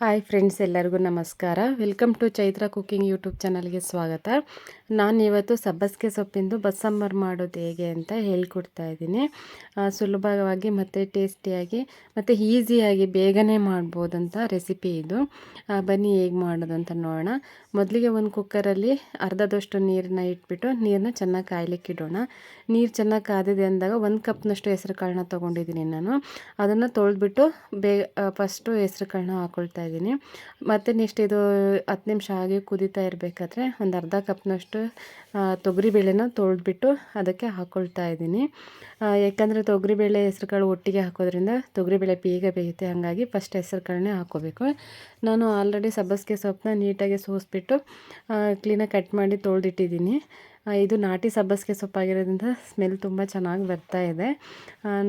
Hi friends, ಎಲ್ಲರಿಗೂ ನಮಸ್ಕಾರ. Welcome to Chaitra cooking YouTube ಚಾನಲ್ಗೆ ಸ್ವಾಗತ. ನಾನು ಇವತ್ತು ಸಬ್ಬಸ್ಗೆ ಸೊಪ್ಪಿಂದು ಬಸ್ಸಾಂಬಾರ್ ಮಾಡೋದು ಹೇಗೆ ಅಂತ ಹೇಳ್ಕೊಡ್ತಾ ಇದ್ದೀನಿ. ಸುಲಭವಾಗಿ ಮತ್ತು ಟೇಸ್ಟಿಯಾಗಿ ಮತ್ತು ಈಸಿಯಾಗಿ ಬೇಗನೆ ಮಾಡ್ಬೋದಂತ ರೆಸಿಪಿ ಇದು. ಬನ್ನಿ ಹೇಗೆ ಮಾಡೋದು ಅಂತ ನೋಡೋಣ. ಮೊದಲಿಗೆ ಒಂದು ಕುಕ್ಕರಲ್ಲಿ ಅರ್ಧದಷ್ಟು ನೀರನ್ನ ಇಟ್ಬಿಟ್ಟು ನೀರನ್ನ ಚೆನ್ನಾಗಿ ಕಾಯ್ಲಿಕ್ಕೆ ಇಡೋಣ. ನೀರು ಚೆನ್ನಾಗಿ ಕಾದಿದೆ ಅಂದಾಗ ಒಂದು ಕಪ್ನಷ್ಟು ಹೆಸ್ರು ಕಾಳನ್ನ ತೊಗೊಂಡಿದ್ದೀನಿ ನಾನು. ಅದನ್ನು ತೊಳೆದ್ಬಿಟ್ಟು ಬೇಗ ಫಸ್ಟು ಹೆಸ್ರು ಕಾಳನ್ನ ಹಾಕ್ಕೊಳ್ತಾ ಇದ್ದೀನಿ. ಮತ್ತು ನೆಕ್ಸ್ಟ್ ಇದು ಹತ್ತು ನಿಮಿಷ ಹಾಗೆ ಕುದೀತಾ ಇರಬೇಕಾದ್ರೆ ಒಂದು ಅರ್ಧ ಕಪ್ನಷ್ಟು ತೊಗರಿಬೇಳೆನ ತೊಳೆದ್ಬಿಟ್ಟು ಅದಕ್ಕೆ ಹಾಕ್ಕೊಳ್ತಾ ಇದ್ದೀನಿ. ಯಾಕಂದರೆ ತೊಗರಿಬೇಳೆ ಹೆಸ್ರುಕಾಳು ಒಟ್ಟಿಗೆ ಹಾಕೋದ್ರಿಂದ ತೊಗರಿಬೇಳೆ ಬೇಗ ಬೇಯುತ್ತೆ. ಹಾಗಾಗಿ ಫಸ್ಟ್ ಹೆಸ್ರು ಕಾಳನ್ನೇ ಹಾಕ್ಕೋಬೇಕು ನಾನು ಆಲ್ರೆಡಿ ಸಬ್ಬಸಿಗೆ ಸೊಪ್ಪನ್ನ ನೀಟಾಗಿ ಸೋಸಿಬಿಟ್ಟು ಕ್ಲೀನಾಗಿ ಕಟ್ ಮಾಡಿ ತೊಳೆದಿಟ್ಟಿದ್ದೀನಿ. ಇದು ನಾಟಿ ಸಬ್ಬಸಿಗೆ ಸೊಪ್ಪಾಗಿರೋದ್ರಿಂದ ಸ್ಮೆಲ್ ತುಂಬ ಚೆನ್ನಾಗಿ ಬರ್ತಾ ಇದೆ.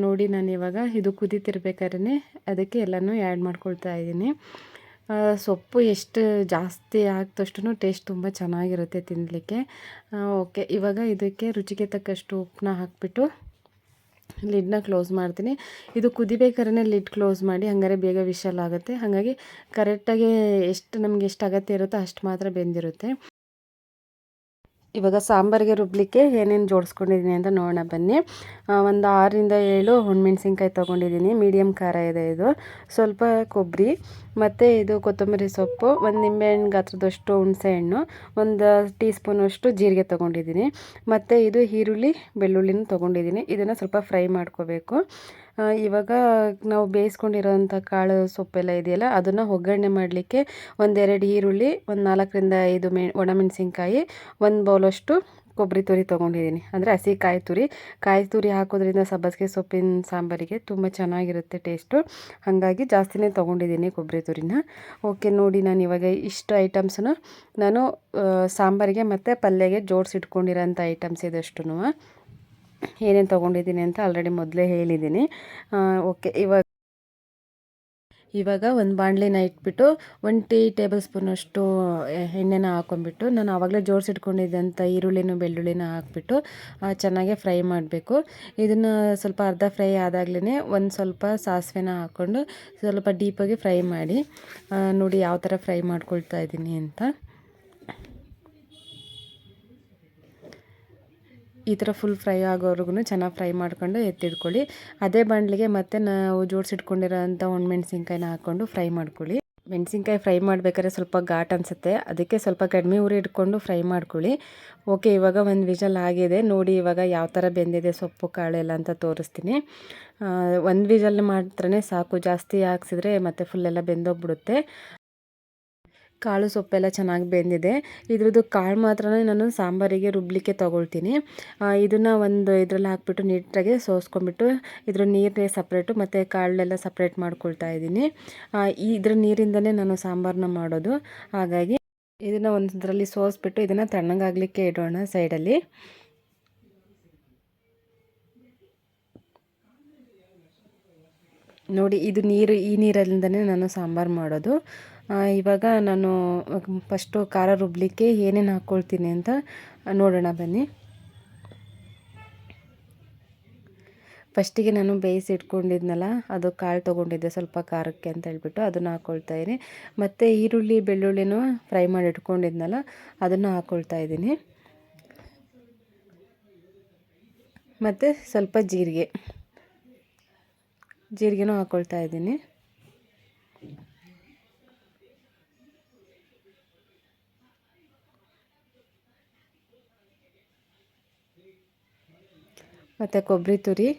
ನೋಡಿ ನಾನು ಇವಾಗ ಇದು ಕುದೀತಿರ್ಬೇಕಾದ್ರೆ ಅದಕ್ಕೆ ಎಲ್ಲನೂ ಆ್ಯಡ್ ಮಾಡ್ಕೊಳ್ತಾ ಇದ್ದೀನಿ. ಸೊಪ್ಪು ಎಷ್ಟು ಜಾಸ್ತಿ ಆಗ್ತಷ್ಟು ಟೇಸ್ಟ್ ತುಂಬ ಚೆನ್ನಾಗಿರುತ್ತೆ ತಿನ್ನಲಿಕ್ಕೆ ಓಕೆ ಇವಾಗ ಇದಕ್ಕೆ ರುಚಿಗೆ ತಕ್ಕಷ್ಟು ಉಪ್ಪನ್ನ ಹಾಕಿಬಿಟ್ಟು ಲಿಡ್ನ ಕ್ಲೋಸ್ ಮಾಡ್ತೀನಿ. ಇದು ಕುದಿಬೇಕಾದ್ರೆ ಲಿಡ್ ಕ್ಲೋಸ್ ಮಾಡಿ ಹಂಗಾರೆ ಬೇಗ ವಿಶಲ್ ಆಗುತ್ತೆ ಹಾಗಾಗಿ ಕರೆಕ್ಟಾಗಿ ಎಷ್ಟು ನಮಗೆ ಎಷ್ಟು ಅಗತ್ಯ ಇರುತ್ತೋ ಅಷ್ಟು ಮಾತ್ರ ಬೆಂದಿರುತ್ತೆ. ಇವಾಗ ಸಾಂಬಾರಿಗೆ ರುಬ್ಲಿಕ್ಕೆ ಏನೇನು ಜೋಡಿಸ್ಕೊಂಡಿದ್ದೀನಿ ಅಂತ ನೋಡೋಣ ಬನ್ನಿ. ಒಂದು ಆರರಿಂದ ಏಳು ಹುಣ್ಮೆಣ್ಸಿನ್ಕಾಯಿ ತೊಗೊಂಡಿದ್ದೀನಿ. ಮೀಡಿಯಮ್ ಖಾರ ಇದೆ ಇದು. ಸ್ವಲ್ಪ ಕೊಬ್ಬರಿ ಮತ್ತು ಇದು ಕೊತ್ತಂಬರಿ ಸೊಪ್ಪು, ಒಂದು ನಿಂಬೆಹಣ್ಣು ಗಾತ್ರದಷ್ಟು ಹುಣಸೆಹಣ್ಣು ಒಂದು ಟೀ ಸ್ಪೂನಷ್ಟು ಜೀರಿಗೆ ತೊಗೊಂಡಿದ್ದೀನಿ. ಮತ್ತು ಇದು ಈರುಳ್ಳಿ, ಬೆಳ್ಳುಳ್ಳಿನೂ ತೊಗೊಂಡಿದ್ದೀನಿ. ಇದನ್ನು ಸ್ವಲ್ಪ ಫ್ರೈ ಮಾಡ್ಕೋಬೇಕು. ಇವಾಗ ನಾವು ಬೇಯಿಸ್ಕೊಂಡಿರೋಂಥ ಕಾಳು ಸೊಪ್ಪೆಲ್ಲ ಇದೆಯಲ್ಲ, ಅದನ್ನು ಒಗ್ಗರಣೆ ಮಾಡಲಿಕ್ಕೆ ಒಂದೆರಡು ಈರುಳ್ಳಿ, ಒಂದು ನಾಲ್ಕರಿಂದ ಐದು ಮೆ, ಒಣಮೆಣಸಿನ್ಕಾಯಿ, ಒಂದು ಬೌಲಷ್ಟು ಕೊಬ್ಬರಿ ತುರಿ ತೊಗೊಂಡಿದ್ದೀನಿ. ಅಂದರೆ ಹಸಿ ಕಾಯಿ ತುರಿ. ಕಾಯಿ ತುರಿ ಹಾಕೋದ್ರಿಂದ ಸಬ್ಬಸಿಗೆ ಸೊಪ್ಪಿನ ಸಾಂಬಾರಿಗೆ ತುಂಬ ಚೆನ್ನಾಗಿರುತ್ತೆ ಟೇಸ್ಟು. ಹಾಗಾಗಿ ಜಾಸ್ತಿನೇ ತೊಗೊಂಡಿದ್ದೀನಿ ಕೊಬ್ಬರಿ ತುರಿನ. ಓಕೆ, ನೋಡಿ ನಾನು ಇವಾಗ ಇಷ್ಟು ಐಟಮ್ಸನ್ನು ನಾನು ಸಾಂಬಾರಿಗೆ ಮತ್ತು ಪಲ್ಯಗೆ ಜೋಡಿಸಿಟ್ಕೊಂಡಿರೋಂಥ ಐಟಮ್ಸ್ ಇದಷ್ಟು ಏನೇನು ತೊಗೊಂಡಿದ್ದೀನಿ ಅಂತ ಆಲ್ರೆಡಿ ಮೊದಲೇ ಹೇಳಿದ್ದೀನಿ. ಓಕೆ ಇವಾಗ ಇವಾಗ ಒಂದು ಬಾಣಲಿನ ಇಟ್ಬಿಟ್ಟು ಒಂದು ಟೀ ಟೇಬಲ್ ಸ್ಪೂನಷ್ಟು ಎಣ್ಣೆನ ಹಾಕೊಂಡ್ಬಿಟ್ಟು ನಾನು ಆವಾಗಲೇ ಜೋಡಿಸಿಟ್ಕೊಂಡಿದ್ದಂಥ ಈರುಳ್ಳಿನ ಬೆಳ್ಳುಳ್ಳಿನ ಹಾಕ್ಬಿಟ್ಟು ಚೆನ್ನಾಗೆ ಫ್ರೈ ಮಾಡಬೇಕು. ಇದನ್ನು ಸ್ವಲ್ಪ ಅರ್ಧ ಫ್ರೈ ಆದಾಗಲೇ ಒಂದು ಸ್ವಲ್ಪ ಸಾಸಿವೆನ ಹಾಕ್ಕೊಂಡು ಸ್ವಲ್ಪ ಡೀಪಾಗಿ ಫ್ರೈ ಮಾಡಿ ನೋಡಿ ಯಾವ ಥರ ಫ್ರೈ ಮಾಡ್ಕೊಳ್ತಾ ಇದ್ದೀನಿ ಅಂತ. ಈ ಥರ ಫುಲ್ ಫ್ರೈ ಆಗೋವರೆಗೂ ಚೆನ್ನಾಗಿ ಫ್ರೈ ಮಾಡ್ಕೊಂಡು ಎತ್ತಿಡ್ಕೊಳ್ಳಿ ಅದೇ ಬಾಣಲಿಗೆ ಮತ್ತೆ ನಾವು ಜೋಡಿಸಿಟ್ಕೊಂಡಿರೋ ಅಂಥ ಒಣಮೆಣ್ಸಿನ್ಕಾಯಿನ ಹಾಕ್ಕೊಂಡು ಫ್ರೈ ಮಾಡ್ಕೊಳ್ಳಿ. ಮೆಣಸಿನ್ಕಾಯಿ ಫ್ರೈ ಮಾಡಬೇಕಾದ್ರೆ ಸ್ವಲ್ಪ ಘಾಟ್ ಅನಿಸುತ್ತೆ. ಅದಕ್ಕೆ ಸ್ವಲ್ಪ ಕಡಿಮೆ ಉರಿ ಇಟ್ಕೊಂಡು ಫ್ರೈ ಮಾಡ್ಕೊಳ್ಳಿ. ಓಕೆ, ಇವಾಗ ಒಂದು ವಿಜಲ್ ಆಗಿದೆ. ನೋಡಿ ಇವಾಗ ಯಾವ ಥರ ಬೆಂದಿದೆ ಸೊಪ್ಪು ಕಾಳೆಲ್ಲ ಅಂತ ತೋರಿಸ್ತೀನಿ. ಒಂದು ವಿಜಲ್ ಮಾತ್ರನೇ ಸಾಕು. ಜಾಸ್ತಿ ಹಾಕ್ಸಿದ್ರೆ ಮತ್ತೆ ಫುಲ್ಲೆಲ್ಲ ಬೆಂದೋಗ್ಬಿಡುತ್ತೆ. ಕಾಳು ಸೊಪ್ಪೆಲ್ಲ ಚೆನ್ನಾಗಿ ಬೆಂದಿದೆ. ಇದ್ರದ್ದು ಕಾಳು ಮಾತ್ರ ನಾನು ಸಾಂಬಾರಿಗೆ ರುಬ್ಲಿಕ್ಕೆ ತೊಗೊಳ್ತೀನಿ. ಇದನ್ನು ಒಂದು ಇದರಲ್ಲಿ ಹಾಕ್ಬಿಟ್ಟು ನೀಟಾಗಿ ಸೋಸ್ಕೊಂಡ್ಬಿಟ್ಟು ಇದ್ರ ನೀರನ್ನೇ ಸಪ್ರೇಟು ಮತ್ತು ಕಾಳೆಲ್ಲ ಸಪ್ರೇಟ್ ಮಾಡ್ಕೊಳ್ತಾ ಇದ್ದೀನಿ. ಇದ್ರ ನೀರಿಂದಲೇ ನಾನು ಸಾಂಬಾರನ್ನ ಮಾಡೋದು. ಹಾಗಾಗಿ ಇದನ್ನು ಇದರಲ್ಲಿ ಸೋಸ್ಬಿಟ್ಟು ಇದನ್ನು ತಣ್ಣಗಾಗಲಿಕ್ಕೆ ಇಡೋಣ ಸೈಡಲ್ಲಿ ನೋಡಿ, ಇದು ನೀರು, ಈ ನೀರಲ್ಲಿಂದನೇ ನಾನು ಸಾಂಬಾರು ಮಾಡೋದು. ಇವಾಗ ನಾನು ಫಸ್ಟು ಖಾರ ರುಬ್ಲಿಕ್ಕೆ ಏನೇನು ಹಾಕ್ಕೊಳ್ತೀನಿ ಅಂತ ನೋಡೋಣ ಬನ್ನಿ. ಫಸ್ಟಿಗೆ ನಾನು ಬೇಯಿಸಿ ಇಟ್ಕೊಂಡಿದ್ನಲ್ಲ, ಅದು ಕಾಳು ತೊಗೊಂಡಿದ್ದೆ ಸ್ವಲ್ಪ ಖಾರಕ್ಕೆ ಅಂತ ಹೇಳ್ಬಿಟ್ಟು ಅದನ್ನು ಹಾಕ್ಕೊಳ್ತಾ ಇದ್ದೀನಿ. ಮತ್ತು ಈರುಳ್ಳಿ, ಬೆಳ್ಳುಳ್ಳಿನೂ ಫ್ರೈ ಮಾಡಿ ಇಟ್ಕೊಂಡಿದ್ನಲ್ಲ, ಅದನ್ನು ಹಾಕ್ಕೊಳ್ತಾ ಇದ್ದೀನಿ. ಮತ್ತು ಸ್ವಲ್ಪ ಜೀರಿಗೆ. ಜೀರಿಗೆನೂ ಹಾಕ್ಕೊಳ್ತಾ ಇದ್ದೀನಿ. ಮತ್ತು ಕೊಬ್ಬರಿ ತುರಿ.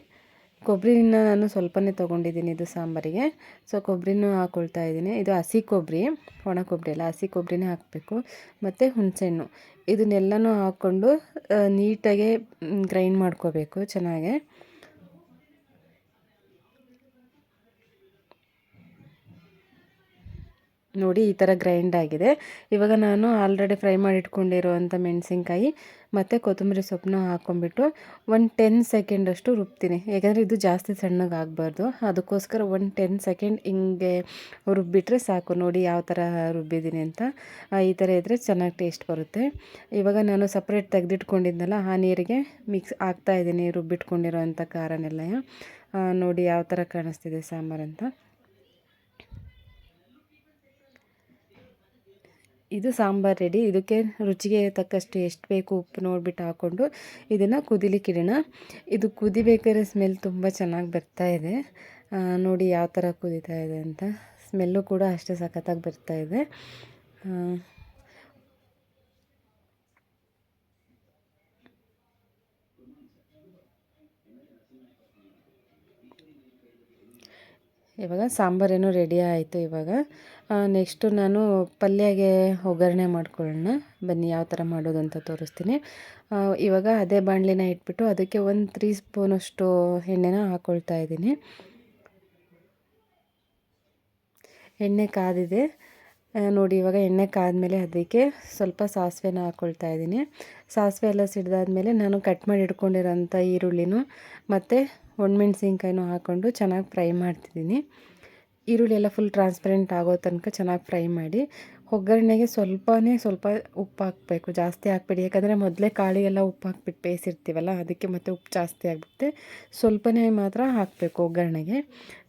ಕೊಬ್ಬರಿನ ನಾನು ಸ್ವಲ್ಪನೇ ತೊಗೊಂಡಿದ್ದೀನಿ ಇದು ಸಾಂಬಾರಿಗೆ. ಸೊ, ಕೊಬ್ಬರಿನೂ ಹಾಕ್ಕೊಳ್ತಾ ಇದ್ದೀನಿ. ಇದು ಹಸಿ ಕೊಬ್ಬರಿ, ಒಣ ಕೊಬ್ಬರಿ ಅಲ್ಲ, ಹಸಿ ಕೊಬ್ಬರಿನೇ ಹಾಕಬೇಕು. ಮತ್ತು ಹುಣಸೆಹಣ್ಣು. ಇದನ್ನೆಲ್ಲನೂ ಹಾಕ್ಕೊಂಡು ನೀಟಾಗೆ ಗ್ರೈಂಡ್ ಮಾಡ್ಕೋಬೇಕು ಚೆನ್ನಾಗೆ. ನೋಡಿ ಈ ಥರ ಗ್ರೈಂಡ್ ಆಗಿದೆ. ಇವಾಗ ನಾನು ಆಲ್ರೆಡಿ ಫ್ರೈ ಮಾಡಿ ಇಟ್ಕೊಂಡಿರುವಂಥ ಮೆಣಸಿನ್ಕಾಯಿ ಮತ್ತು ಕೊತ್ತಂಬರಿ ಸೊಪ್ಪನ್ನ ಹಾಕ್ಕೊಂಡ್ಬಿಟ್ಟು ಒಂದು ಟೆನ್ ಸೆಕೆಂಡಷ್ಟು ರುಬ್ತೀನಿ. ಯಾಕಂದರೆ ಇದು ಜಾಸ್ತಿ ಸಣ್ಣಗೆ ಆಗಬಾರ್ದು ಅದಕ್ಕೋಸ್ಕರ ಒಂದು ಟೆನ್ ಸೆಕೆಂಡ್ ಹಿಂಗೆ ರುಬ್ಬಿಟ್ರೆ ಸಾಕು. ನೋಡಿ ಯಾವ ಥರ ರುಬ್ಬಿದ್ದೀನಿ ಅಂತ. ಈ ಥರ ಇದ್ದರೆ ಚೆನ್ನಾಗಿ ಟೇಸ್ಟ್ ಬರುತ್ತೆ. ಇವಾಗ ನಾನು ಸಪ್ರೇಟ್ ತೆಗೆದಿಟ್ಕೊಂಡಿದ್ನಲ್ಲ, ಆ ನೀರಿಗೆ ಮಿಕ್ಸ್ ಆಗ್ತಾಯಿದ್ದೀನಿ ರುಬ್ಬಿಟ್ಕೊಂಡಿರೋ ಅಂಥ ಖಾರನೆಲ್ಲ. ನೋಡಿ ಯಾವ ಥರ ಕಾಣಿಸ್ತಿದೆ ಸಾಂಬಾರಂತ ಇದು ಸಾಂಬಾರು ರೆಡಿ. ಇದಕ್ಕೆ ರುಚಿಗೆ ತಕ್ಕಷ್ಟು ಎಷ್ಟು ಬೇಕು ಉಪ್ಪು ನೋಡಿಬಿಟ್ಟು ಹಾಕ್ಕೊಂಡು ಇದನ್ನು ಕುದಿಲಿಕ್ಕಿಡೋಣ. ಇದು ಕುದಿಬೇಕಾದ್ರೆ ಸ್ಮೆಲ್ ತುಂಬ ಚೆನ್ನಾಗಿ ಬರ್ತಾ ಇದೆ. ನೋಡಿ ಯಾವ ಥರ ಕುದೀತಾ ಇದೆ ಅಂತ. ಸ್ಮೆಲ್ಲು ಕೂಡ ಅಷ್ಟೇ ಸಖತ್ತಾಗಿ ಬರ್ತಾ ಇದೆ. ಇವಾಗ ಸಾಂಬಾರೇನು ರೆಡಿ ಆಯಿತು ಇವಾಗ. ನೆಕ್ಸ್ಟು ನಾನು ಪಲ್ಯಗೆ ಒಗ್ಗರಣೆ ಮಾಡ್ಕೊಳ್ಳೋಣ. ಬನ್ನಿ ಯಾವ ಥರ ಮಾಡೋದು ಅಂತ ತೋರಿಸ್ತೀನಿ. ಇವಾಗ ಅದೇ ಬಾಣಲಿನ ಇಟ್ಬಿಟ್ಟು ಅದಕ್ಕೆ ಒಂದು ತ್ರೀ ಸ್ಪೂನಷ್ಟು ಎಣ್ಣೆನ ಹಾಕ್ಕೊಳ್ತಾ ಇದ್ದೀನಿ. ಎಣ್ಣೆ ಕಾದಿದೆ. ನೋಡಿ ಇವಾಗ ಎಣ್ಣೆ ಕಾದ್ಮೇಲೆ ಅದಕ್ಕೆ ಸ್ವಲ್ಪ ಸಾಸಿವೆನ ಹಾಕ್ಕೊಳ್ತಾ ಇದ್ದೀನಿ. ಸಾಸಿವೆ ಎಲ್ಲ ಸಿಡ್ದಾದ್ಮೇಲೆ ನಾನು ಕಟ್ ಮಾಡಿ ಇಟ್ಕೊಂಡಿರೋಂಥ ಈರುಳ್ಳಿನೂ ಮತ್ತು ಒಣಮೆಣ್ಸಿನ್ಕಾಯಿನೂ ಹಾಕ್ಕೊಂಡು ಚೆನ್ನಾಗಿ ಫ್ರೈ ಮಾಡ್ತಿದ್ದೀನಿ. ಈರುಳ್ಳಿ ಎಲ್ಲ ಫುಲ್ ಟ್ರಾನ್ಸ್ಪರೆಂಟ್ ಆಗೋ ತನಕ ಚೆನ್ನಾಗಿ ಫ್ರೈ ಮಾಡಿ, ಒಗ್ಗರಣೆಗೆ ಸ್ವಲ್ಪನೇ ಸ್ವಲ್ಪ ಉಪ್ಪು ಹಾಕಬೇಕು, ಜಾಸ್ತಿ ಹಾಕ್ಬೇಡಿ. ಯಾಕಂದರೆ ಮೊದಲೇ ಕಾಳಿಗೆಲ್ಲ ಉಪ್ಪು ಹಾಕ್ಬಿಟ್ಟು ಬೇಯಿಸಿರ್ತೀವಲ್ಲ, ಅದಕ್ಕೆ ಮತ್ತೆ ಉಪ್ಪು ಜಾಸ್ತಿ ಆಗಿಬಿಡುತ್ತೆ. ಸ್ವಲ್ಪನೇ ಮಾತ್ರ ಹಾಕಬೇಕು ಒಗ್ಗರಣೆಗೆ.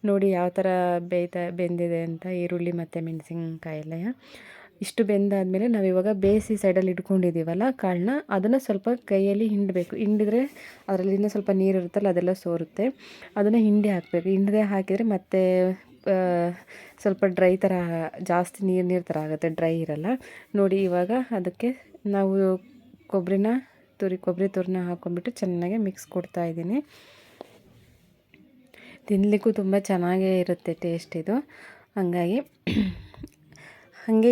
ನೋಡಿ ಯಾವ ಥರ ಬೇಯ್ತಾ, ಬೆಂದಿದೆ ಅಂತ ಈರುಳ್ಳಿ ಮತ್ತು ಮೆಣಸಿನ್ಕಾಯಿ ಎಲ್ಲ ಇಷ್ಟು ಬೆಂದಾದಮೇಲೆ ನಾವಿವಾಗ ಬೇಯಿಸಿ ಸೈಡಲ್ಲಿ ಇಟ್ಕೊಂಡಿದ್ದೀವಲ್ಲ ಕಾಳನ್ನ ಅದನ್ನು ಸ್ವಲ್ಪ ಕೈಯಲ್ಲಿ ಹಿಂಡಬೇಕು. ಹಿಂಡಿದ್ರೆ ಅದರಲ್ಲಿ ಇನ್ನೂ ಸ್ವಲ್ಪ ನೀರು ಇರುತ್ತಲ್ಲ, ಅದೆಲ್ಲ ಸೋರುತ್ತೆ. ಅದನ್ನು ಹಿಂಡಿ ಹಾಕಬೇಕು. ಹಿಂಡದೆ ಹಾಕಿದರೆ ಮತ್ತೆ ಸ್ವಲ್ಪ ಡ್ರೈ ಥರ ಜಾಸ್ತಿ ನೀರು ನೀರು ಥರ ಆಗುತ್ತೆ. ಡ್ರೈ ಇರಲ್ಲ. ನೋಡಿ ಇವಾಗ ಅದಕ್ಕೆ ನಾವು ಕೊಬ್ಬರಿನ ತುರಿ ಕೊಬ್ಬರಿ ತುರಿನ ಹಾಕ್ಕೊಂಬಿಟ್ಟು ಚೆನ್ನಾಗಿ ಮಿಕ್ಸ್ ಕೊಡ್ತಾ ಇದ್ದೀನಿ. ತಿನ್ನಲಿಕ್ಕೂ ತುಂಬ ಚೆನ್ನಾಗೇ ಇರುತ್ತೆ ಟೇಸ್ಟ್ ಇದು. ಹಾಗಾಗಿ ಹಾಗೆ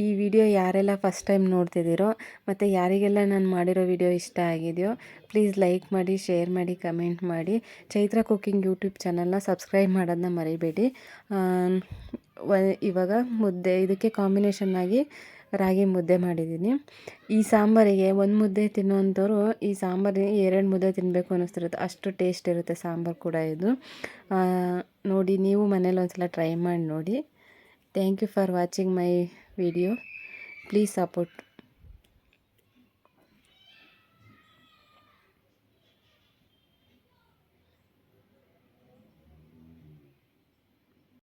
ಈ ವಿಡಿಯೋ ಯಾರೆಲ್ಲ ಫಸ್ಟ್ ಟೈಮ್ ನೋಡ್ತಿದ್ದೀರೋ ಮತ್ತು ಯಾರಿಗೆಲ್ಲ ನಾನು ಮಾಡಿರೋ ವಿಡಿಯೋ ಇಷ್ಟ ಆಗಿದೆಯೋ ಪ್ಲೀಸ್ ಲೈಕ್ ಮಾಡಿ ಶೇರ್ ಮಾಡಿ ಕಮೆಂಟ್ ಮಾಡಿ. ಚೈತ್ರ ಕುಕ್ಕಿಂಗ್ ಯೂಟ್ಯೂಬ್ ಚಾನಲ್ನ ಸಬ್ಸ್ಕ್ರೈಬ್ ಮಾಡೋದನ್ನ ಮರಿಬೇಡಿ. ಇವಾಗ ಮುದ್ದೆ, ಇದಕ್ಕೆ ಕಾಂಬಿನೇಷನ್ ಆಗಿ ರಾಗಿ ಮುದ್ದೆ ಮಾಡಿದ್ದೀನಿ. ಈ ಸಾಂಬಾರಿಗೆ ಒಂದು ಮುದ್ದೆ ತಿನ್ನೋವಂಥವ್ರು ಈ ಸಾಂಬಾರಿಗೆ ಎರಡು ಮುದ್ದೆ ತಿನ್ನಬೇಕು ಅನ್ನಿಸ್ತಿರುತ್ತೆ. ಅಷ್ಟು ಟೇಸ್ಟ್ ಇರುತ್ತೆ ಸಾಂಬಾರು ಕೂಡ ಇದು. ನೋಡಿ, ನೀವು ಮನೇಲಿ ಒಂದ್ಸಲ ಟ್ರೈ ಮಾಡಿ ನೋಡಿ. Thank you for watching my video. Please support.